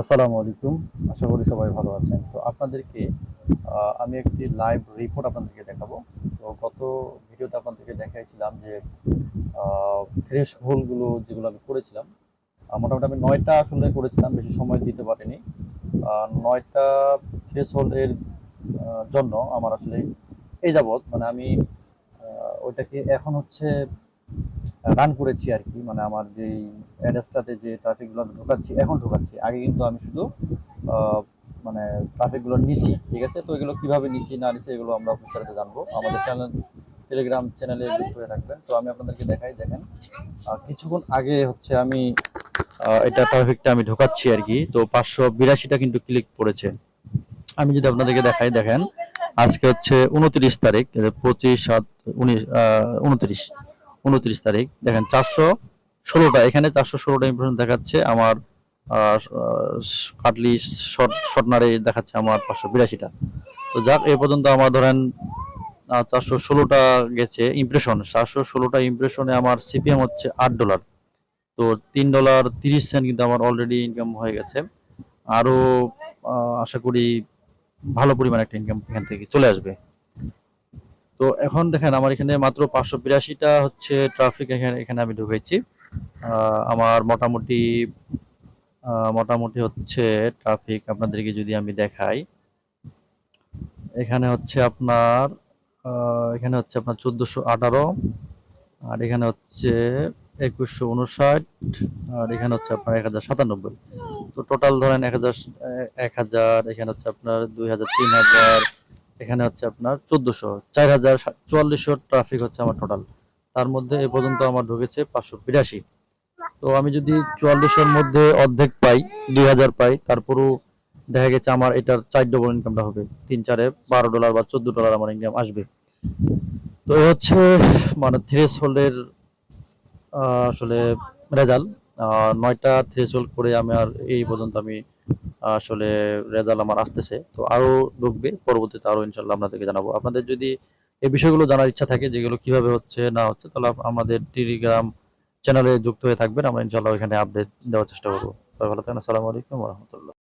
আসসালামু আলাইকুম। আশা করি সবাই ভালো আছেন। তো আপনাদেরকে আমি একটি লাইভ রিপোর্ট আপনাদেরকে দেখাবো। তো গত ভিডিওতে আপনাদেরকে দেখাইছিলাম যে থ্রেশ হোলগুলো যেগুলো আমি করেছিলাম মোটামুটি আমি নয়টা আসলে করেছিলাম, বেশি সময় দিতে পারিনি। নয়টা থ্রেশ হোলের জন্য আমার আসলে এই যাবৎ মানে আমি ওইটাকে এখন হচ্ছে রান করেছি আর কি মানে আমার যেই অ্যাড্রেসটাতে যে ট্রাফিকগুলো আমি ঢোকাচ্ছি এখন ঢোকাচ্ছি। আগে কিন্তু আমি শুধু মানে ট্রাফিকগুলো নিছি ঠিক আছে? তো এগুলো কীভাবে নিছি না নিছি এগুলো আমরা বিস্তারিত জানব। আমাদের চ্যানেল টেলিগ্রাম চ্যানেলে যুক্ত হয়ে থাকবেন। তো আমি আপনাদেরকে দেখাই দেখেন। কিছুক্ষণ আগে হচ্ছে আমি এটা ট্রাফিকটা আমি ঢোকাচ্ছি আর কি। তো পাঁচশো বিরাশিটা কিন্তু ক্লিক পড়েছে। আমি যদি আপনাদেরকে দেখাই দেখেন। আজকে হচ্ছে উনত্রিশ তারিখ পঁচিশ সাত উনিশ উনত্রিশ। উনত্রিশ তারিখ। দেখেন চারশো ষোলোটা, এখানে চারশো ষোলোটা ইম্প্রেশন দেখাচ্ছে আমার কাটলি শর্ট শর্টনারে দেখাচ্ছে আমার পাঁচশো বিরাশিটা। তো যাক, এ পর্যন্ত আমার ধরেন চারশো ষোলোটা গেছে ইমপ্রেশন চারশো ষোলোটা ইমপ্রেশনে আমার সিপিএম হচ্ছে আট ডলার তো তিন ডলার তিরিশ সেন্ট কিন্তু আমার অলরেডি ইনকাম হয়ে গেছে। আরও আশা করি ভালো পরিমাণ একটা ইনকাম এখান থেকে চলে আসবে। তো এখন দেখেন আমার এখানে মাত্র পাঁচশো বিরাশিটা হচ্ছে ট্রাফিক এখানে এখানে আমি ঢুকেছি। আমার মোটামুটি মোটামুটি হচ্ছে ট্রাফিক আপনাদেরকে যদি আমি দেখাই, এখানে হচ্ছে আপনার এখানে হচ্ছে আপনার চোদ্দোশো আঠারো, আর এখানে হচ্ছে একুশশো উনষাট, আর এখানে হচ্ছে আপনার এক হাজার সাতানব্বই। তো টোটাল ধরেন এক হাজার এক হাজার, এখানে হচ্ছে আপনার দুই হাজার তিন হাজার এখানে হচ্ছে আপনার চোদ্দশো চার হাজার চুয়াল্লিশশো ট্রাফিক হচ্ছে আমার টোটাল তার মধ্যে এ পর্যন্ত আমার ঢুকেছে পাঁচশো বিরাশি। তো আমি যদি চুয়াল্লিশের মধ্যে অর্ধেক পাই দুই হাজার পাই, তারপরও দেখা গেছে আমার এটার চার ডবল ইনকামটা হবে। তিন চারে বারো ডলার বা চোদ্দ ডলার আমার ইনকাম আসবে। তো এ হচ্ছে মানে থ্রেস হোল্ডের আসলে রেজাল্ট নয়টা থ্রেশহোল্ড করে আমি আর এই পর্যন্ত আমি, আসলে রেজাল্ট আমার আসতেছে। তো আরও ঢুকবে, পরবর্তীতে আরও ইনশাল্লাহ আপনাদেরকে জানাব। আপনাদের যদি এই বিষয়গুলো জানার ইচ্ছা থাকে, যেগুলো কীভাবে হচ্ছে, না হচ্ছে, তাহলে আমাদের টেলিগ্রাম চ্যানেলে যুক্ত হয়ে থাকবেন। আমরা ইনশাল্লাহ ওইখানে আপডেট দেওয়ার চেষ্টা করব। ভালো থাকেন। আসসালামু আলাইকুম রহমতুল্লাহ।